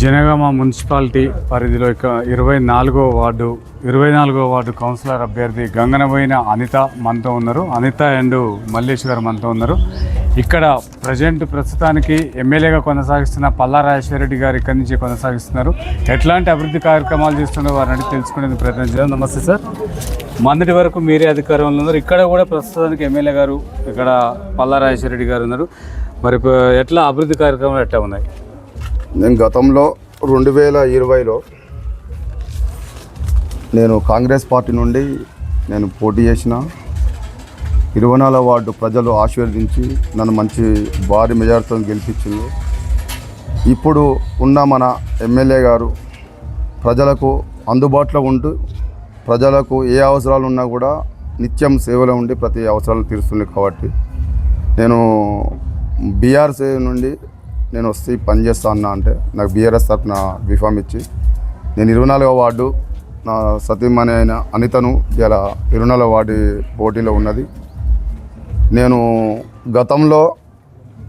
Janagama municipality పరిధిలో ఇక ఇరవై నాలుగో వార్డు ఇరవై నాలుగో వార్డు కౌన్సిలర్ అభ్యర్థి గంగనబోయిన అనిత మనతో ఉన్నారు. అనిత అండ్ మల్లేశ్వర్ మనతో ఉన్నారు. ఇక్కడ ప్రజెంట్ ప్రస్తుతానికి ఎమ్మెల్యేగా కొనసాగిస్తున్న పల్లా రాజేశ్వర రెడ్డి గారు ఇక్కడి నుంచి కొనసాగిస్తున్నారు. ఎట్లాంటి అభివృద్ధి కార్యక్రమాలు చేస్తుండో వారిని తెలుసుకునేందుకు ప్రయత్నం చేద్దాం నమస్తే సార్. మొన్నటి వరకు మీరే అధికారంలో ఉన్నారు. ఇక్కడ కూడా ప్రస్తుతానికి ఎమ్మెల్యే గారు ఇక్కడ పల్లా రాజేశ్వర రెడ్డి గారు ఉన్నారు. మరి ఎట్లా అభివృద్ధి కార్యక్రమాలు ఎట్లా ఉన్నాయి? నేను గతంలో రెండు వేల ఇరవైలో నేను కాంగ్రెస్ పార్టీ నుండి నేను పోటీ చేసిన ఇరవై నాలుగు వార్డు ప్రజలు ఆశీర్వదించి నన్ను మంచి భారీ మెజార్టీతో గెలిపించింది. ఇప్పుడు ఉన్న మన ఎమ్మెల్యే గారు ప్రజలకు అందుబాటులో ఉంటూ ప్రజలకు ఏ అవసరాలు ఉన్నా కూడా నిత్యం సేవలో ఉండి ప్రతి అవసరాలు తీరుస్తుంది కాబట్టి నేను బీఆర్సీ నుండి నేను వస్తే పని చేస్తా అన్నా అంటే నాకు బీఆర్ఎస్ తరఫున బీఫామ్ ఇచ్చి. నేను ఇరవై నాలుగో వార్డు నా సతీమణి అయిన అనితను ఇలా ఇరవై నాలుగో వార్డు పోటీలో ఉన్నది. నేను గతంలో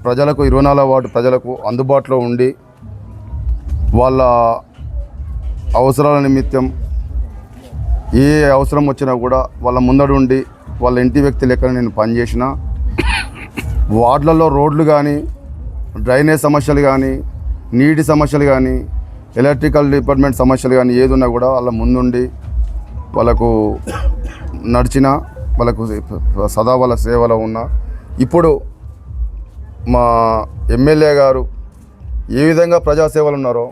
ప్రజలకు ఇరవై నాలుగో వార్డు ప్రజలకు అందుబాటులో ఉండి వాళ్ళ అవసరాల నిమిత్తం ఏ అవసరం వచ్చినా కూడా వాళ్ళ ముందడుండి వాళ్ళ ఇంటి వ్యక్తి లెక్కన నేను పనిచేసిన వార్డులలో రోడ్లు కానీ డ్రైనేజ్ సమస్యలు కానీ నీటి సమస్యలు కానీ ఎలక్ట్రికల్ డిపార్ట్మెంట్ సమస్యలు కానీ ఏది ఉన్నా కూడా వాళ్ళ ముందుండి వాళ్ళకు నడిచిన వాళ్ళకు సదా వాళ్ళ సేవలో ఉన్న. ఇప్పుడు మా ఎమ్మెల్యే గారు ఏ విధంగా ప్రజాసేవలు ఉన్నారో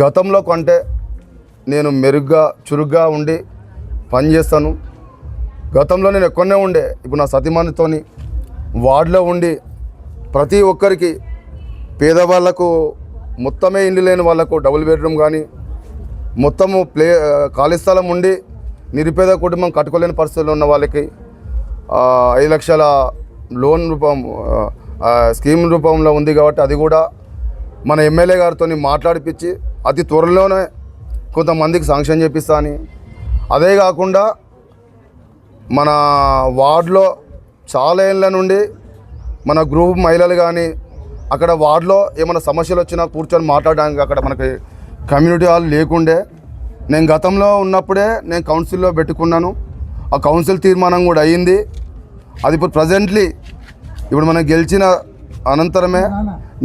గతంలో కంటే నేను మెరుగ్గా చురుగ్గా ఉండి పనిచేస్తాను గతంలో నేను ఎక్కడనే ఉండే. ఇప్పుడు నా సతీమణితోని వార్డులో ఉండి ప్రతి ఒక్కరికి పేదవాళ్ళకు మొత్తమే ఇండ్లు లేని వాళ్ళకు డబుల్ బెడ్రూమ్ కానీ మొత్తము ప్లే ఖాళీ స్థలం ఉండి నిరుపేద కుటుంబం కట్టుకోలేని పరిస్థితుల్లో ఉన్న వాళ్ళకి ఐదు లక్షల లోన్ రూపం స్కీమ్ రూపంలో ఉంది కాబట్టి అది కూడా మన ఎమ్మెల్యే గారితో మాట్లాడిపించి అతి త్వరలోనే కొంతమందికి శాంక్షన్ చేపిస్తా అని. అదే కాకుండా మన వార్డులో చాలా ఏళ్ళ నుండి మన గ్రూప్ మహిళలు కానీ అక్కడ వార్డులో ఏమైనా సమస్యలు వచ్చినా కూర్చొని మాట్లాడడానికి అక్కడ మనకి కమ్యూనిటీ హాల్ లేకుండే. నేను గతంలో ఉన్నప్పుడే నేను కౌన్సిల్లో పెట్టుకున్నాను. ఆ కౌన్సిల్ తీర్మానం కూడా అయ్యింది. అది ఇప్పుడు ప్రజెంట్లీ ఇప్పుడు మనం గెలిచిన అనంతరమే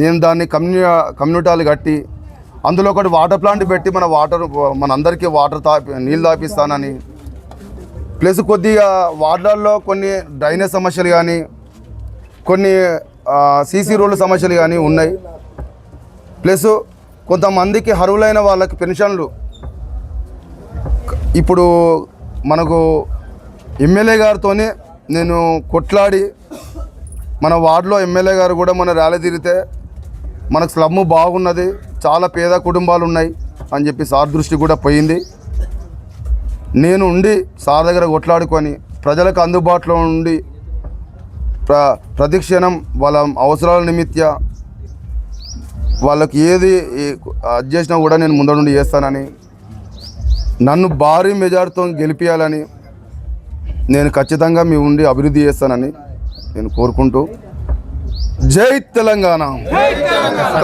నేను దాన్ని కమ్యూ కమ్యూనిటీ హాల్ కట్టి అందులో ఒకటి వాటర్ ప్లాంట్ పెట్టి మన వాటర్ మన అందరికీ వాటర్ తాపి నీళ్ళు తాపిస్తానని. ప్లస్ కొద్దిగా వార్డులలో కొన్ని డ్రైనేజ్ సమస్యలు కానీ కొన్ని సీసీ రోడ్ల సమస్యలు కానీ ఉన్నాయి. ప్లస్ కొంతమందికి అర్హులైన వాళ్ళకి పెన్షన్లు. ఇప్పుడు మనకు ఎమ్మెల్యే గారితోనే నేను కొట్లాడి మన వార్డులో ఎమ్మెల్యే గారు కూడా మన ర్యాలీ తిరిగితే మనకు స్లమ్ బాగున్నది చాలా పేద కుటుంబాలు ఉన్నాయి అని చెప్పి సార్ దృష్టి కూడా పోయింది. నేను ఉండి సార్ దగ్గర కొట్లాడుకొని ప్రజలకు అందుబాటులో ఉండి ప్ర ప్రతిక్షణం వాళ్ళ అవసరాల నిమిత్య వాళ్ళకి ఏది అది చేసినా కూడా నేను ముందు నుండి చేస్తానని నన్ను భారీ మెజార్తో గెలిపించాలని నేను ఖచ్చితంగా మీ ఉండి అభివృద్ధి చేస్తానని నేను కోరుకుంటూ జై తెలంగాణ.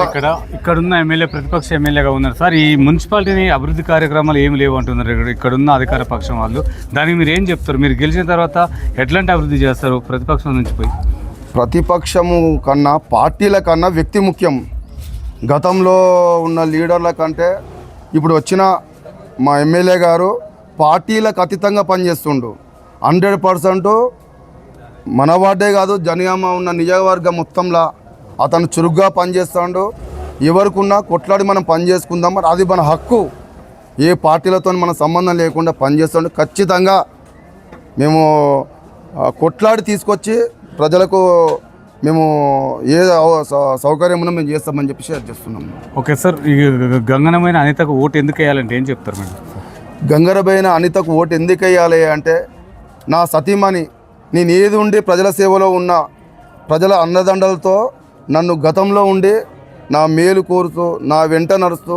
ఇక్కడ ఇక్కడ ఉన్న ఎమ్మెల్యే ప్రతిపక్ష ఎమ్మెల్యేగా ఉన్నారు. సార్ ఈ మున్సిపాలిటీని అభివృద్ధి కార్యక్రమాలు ఏమి లేవు అంటున్నారు. ఇక్కడ ఇక్కడ ఉన్న అధికార పక్షం వాళ్ళు. దానికి మీరు ఏం చెప్తారు? మీరు గెలిచిన తర్వాత ఎట్లాంటి అభివృద్ధి చేస్తారు? ప్రతిపక్షం నుంచి పోయి. ప్రతిపక్షము కన్నా పార్టీల కన్నా వ్యక్తి ముఖ్యం. గతంలో ఉన్న లీడర్ల కంటే ఇప్పుడు వచ్చిన మా ఎమ్మెల్యే గారు పార్టీలకు అతీతంగా పనిచేస్తుండు. హండ్రెడ్ పర్సెంట్ మన వార్డే కాదు జనగామ ఉన్న నియోజకవర్గం మొత్తంలో అతను చురుగ్గా పనిచేస్తాడు. ఎవరికున్నా కొట్లాడి మనం పని చేసుకుందాం. మరి అది మన హక్కు. ఏ పార్టీలతో మన సంబంధం లేకుండా పనిచేస్తాడు ఖచ్చితంగా మేము కొట్లాడి తీసుకొచ్చి ప్రజలకు మేము ఏ సౌకర్యం ఉన్నా మేము చేస్తామని చెప్పి షేర్ చేస్తున్నాం. ఓకే సార్ ఈ గంగనమైన అనితకు ఓటు ఎందుకు వేయాలంటే ఏం చెప్తారు మేడం? గంగరబైన అనితకు ఓటు ఎందుకు వేయాలి అంటే నా సతీమణి నేను ఏది ఉండి ప్రజల సేవలో ఉన్న ప్రజల అండదండలతో నన్ను గతంలో ఉండి నా మేలు కోరుతూ నా వెంట నడుస్తూ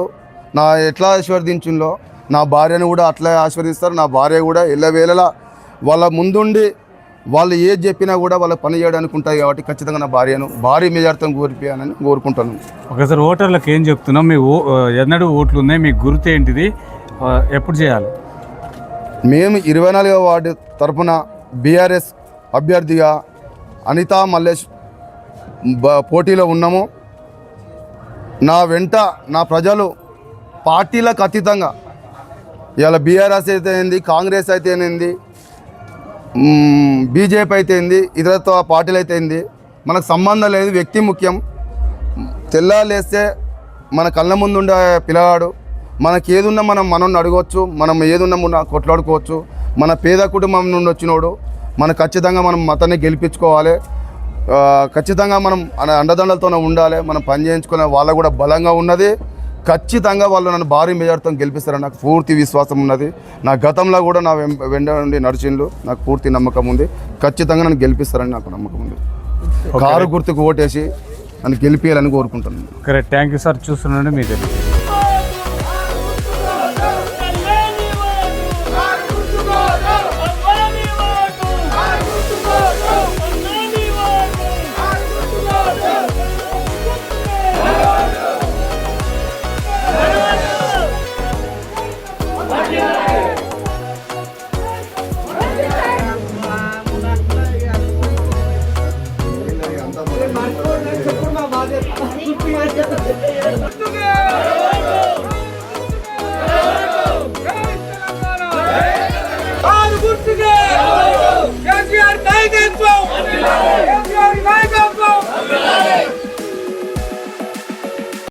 నా ఎట్లా ఆశీర్వదించిందో నా భార్యను కూడా అట్లా ఆశీర్వదిస్తారు నా భార్య కూడా ఎల్లవేళలా వాళ్ళ ముందుండి వాళ్ళు ఏది చెప్పినా కూడా వాళ్ళ పని చేయడానికి ఉంటాయి కాబట్టి ఖచ్చితంగా నా భార్యను భారీ మెజార్తం కోరిపోయానని కోరుకుంటాను ఒకసారి ఓటర్లకు ఏం చెప్తున్నాం మీ ఓ ఎన్నడూ ఓట్లు ఉన్నాయి మీ గుర్తు ఏంటిది? ఎప్పుడు చేయాలి? మేము ఇరవై నాలుగవ వార్డు తరపున బీఆర్ఎస్ అభ్యర్థిగా అనితా మల్లేష్ పోటీలో ఉన్నాము. నా వెంట నా ప్రజలు పార్టీలకు అతీతంగా ఇవాళ బీఆర్ఎస్ అయితే ఏంది కాంగ్రెస్ అయితే ఏంది బీజేపీ అయితే ఏంది ఇతరత్వ పార్టీలు అయితే ఏంది మనకు సంబంధం లేదు వ్యక్తి ముఖ్యం. తెల్లాలేస్తే మన కళ్ళ ముందు ఉండే పిల్లవాడు మనకి ఏదున్నా మనం మనం అడగవచ్చు మనం ఏదున్నా మన కొట్లాడుకోవచ్చు మన పేద కుటుంబం నుండి వచ్చినోడు మన ఖచ్చితంగా మనం మతాన్ని గెలిపించుకోవాలి. ఖచ్చితంగా మనం అండదండలతోనే ఉండాలి మనం పని చేయించుకునే వాళ్ళ కూడా బలంగా ఉన్నది. ఖచ్చితంగా వాళ్ళు నన్ను భారీ మెజార్తో గెలిపిస్తారని నాకు పూర్తి విశ్వాసం ఉన్నది. నా గతంలో కూడా నా వెం- వెంట నుండి నడిచిండ్రు నాకు పూర్తి నమ్మకం ఉంది. ఖచ్చితంగా నన్ను గెలిపిస్తారని నాకు నమ్మకం ఉంది. కారు గుర్తుకు ఓటేసి నన్ను గెలిపించాలని కోరుకుంటున్నాను. కరెక్ట్ థ్యాంక్ యూ సార్ చూస్తున్నాండి మీ